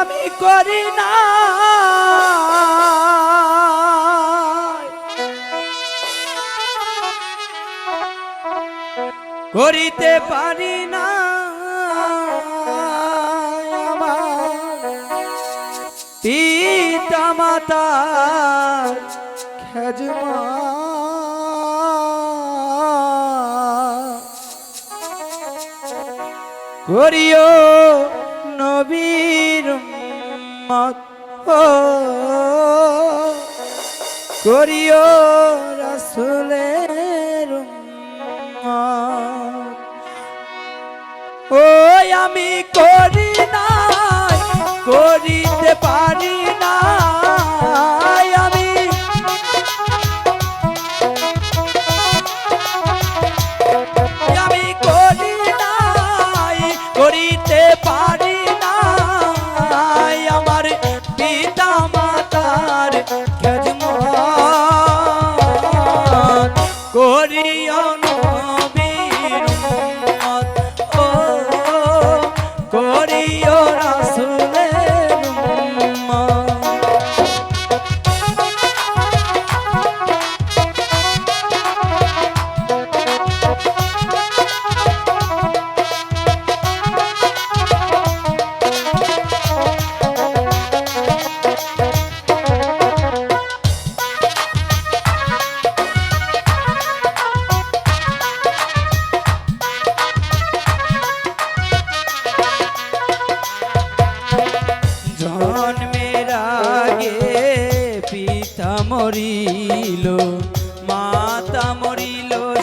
আমি করি না। করিতে পারি না। পিতা মাতা খেজমা। করিও নবীর মত করিও রাসুলের ও আমি করি না করিতে পারি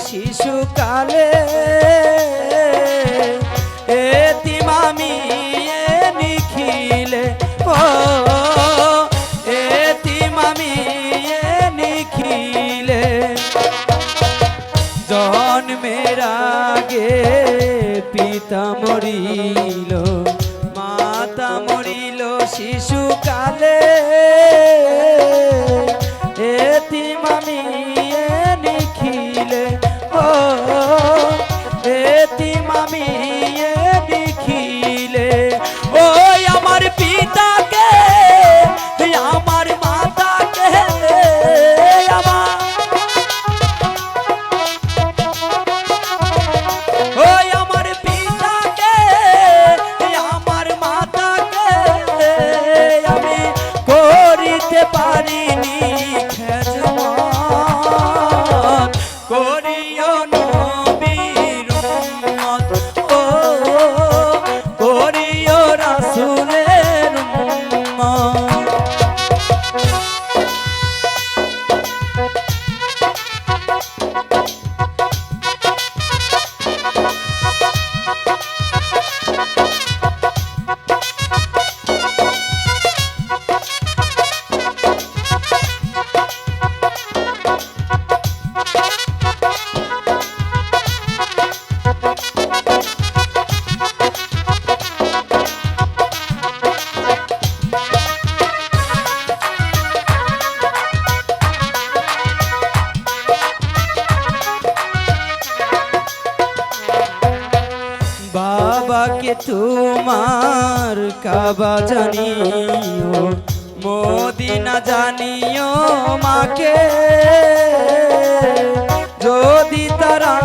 শিশুকালে এ নিখিলে। ও এ নিখিলে। জন্মের আগে পিতা মরিল মাতা মরিল শিশুকালে করিতে পারিনি। বাবাকে তোমার কাবা জানিও, মদিনা জানিও মাকে। যদি তারা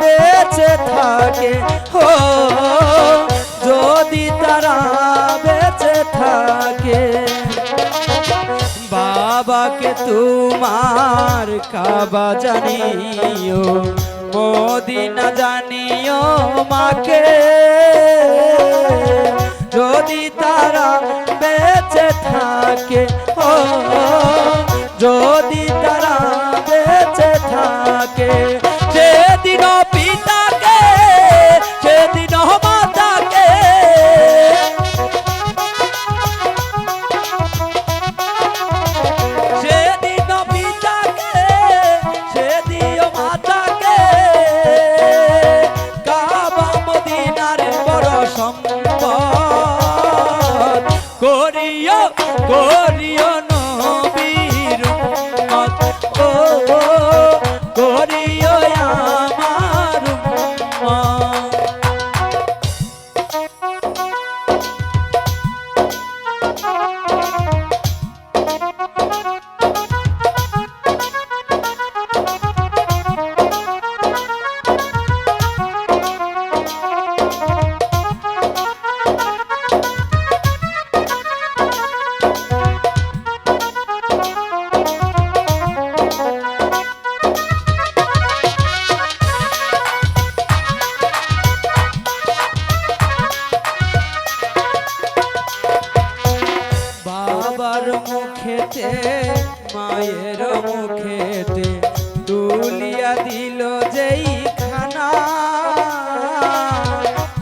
বেঁচে থাকে, হো, যদি তারা বেঁচে থাকে, বাবাকে তোমার কাবা জানিও মদিনা জানিও মাকে যদি তারা বেঁচে থাকে ও যদি তারা বেঁচে থাকে করিও মায়ের মুখেতে তুলিয়া দিল যেই খানা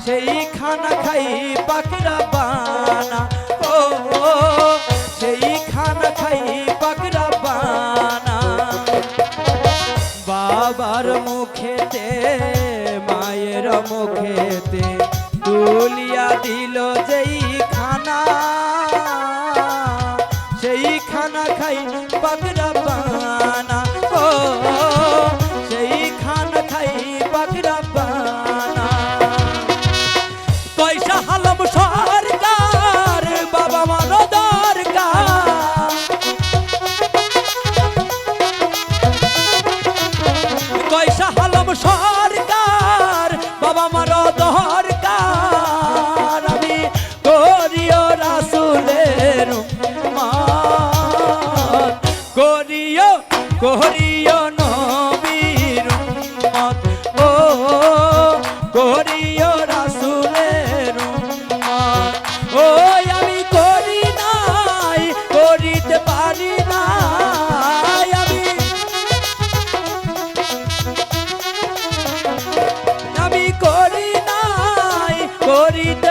সেই খানা খাই পাকড়া বানা। ও সেই খানা খাই পাকড়া বানা। বাবার মুখেতে মায়ের মুখেতে তুলিয়া দিল যেই খানা খাই পাকড়া করিও নবীর উম্মত। ও করিও রাসূলের উম্মত। ও করি নাই, করিতে পারি নাই আমি করি নাই, করিতে